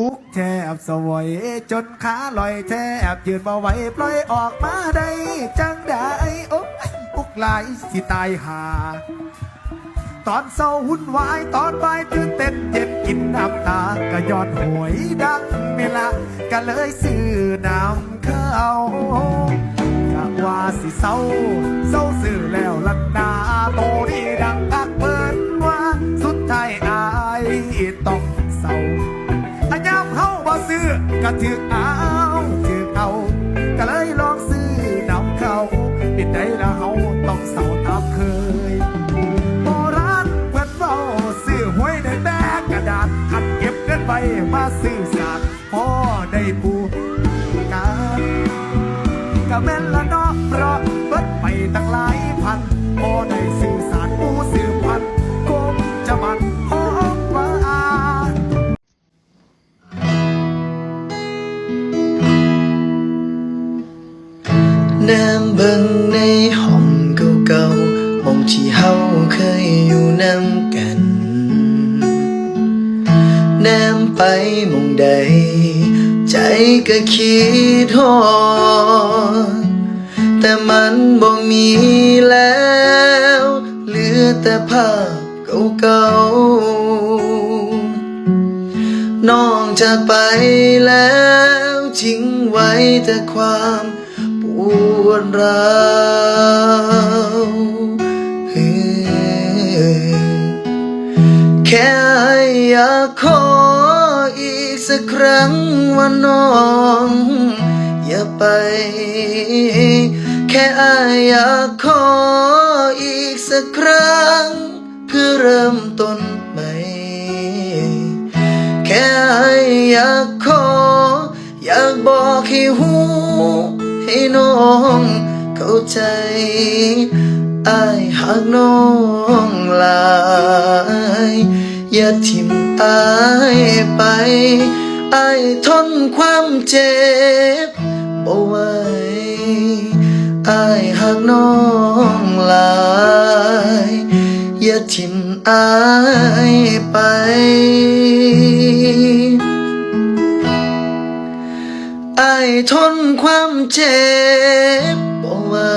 อุกแทบสวย จนขาลอยแทบยืนมาไหวปล่อยออกมาได้จังได้โอ้อุกลายสิตายหา ตอนเศร้าหุ่นวาย ตอนวายตื่นเต้นเย็นกินน้ำตา ก็ยอดหวยดังเวละก็เลยซื้อน้ำเข้า ว่าสิเศร้าเศร้าซื้อแล้วลันดาโตนี่ดังกักเปิดว่า สุดท้ายอายต้องเศร้าอันยามเฮาบ่ซื้อก็ถึกเอาถึกเอาก็เลยลองซื้อน้ำเขาปิดได้ละเฮาต้องเศร้าตามเคยโบราณเพื่อนเฝ้าซื้อหวยในแบกกระดาษขัดเก็บเงินไปมาซื้อสากพ่อได้ปู แนมเบิ่งในห้องเก่าๆหมองที่เฮาเคยอยู่นำกัน แนมไปมองใด ใจก็คิดฮอดแต่มันบ่มีแล้ว เหลือแต่ภาพเก่าๆน้องจากไปแล้วทิ้งไว้แต่ความ ปวดร้าวแค่อยากขออีกสักครั้งว่าน้อง อย่าไป แค่อยอยากขออีกสักครั้ง เพื่อเริ่มต้นใหม่ แค่อยากขอ อยากบอกให้หู น้องเข้าใจอายหักน้องหลายอย่าทิมอายไปอายทนความเจ็บบ่ไหวอายหักน้องหลายอย่าทิมอายไป ทนความเจ็บบ่ไว้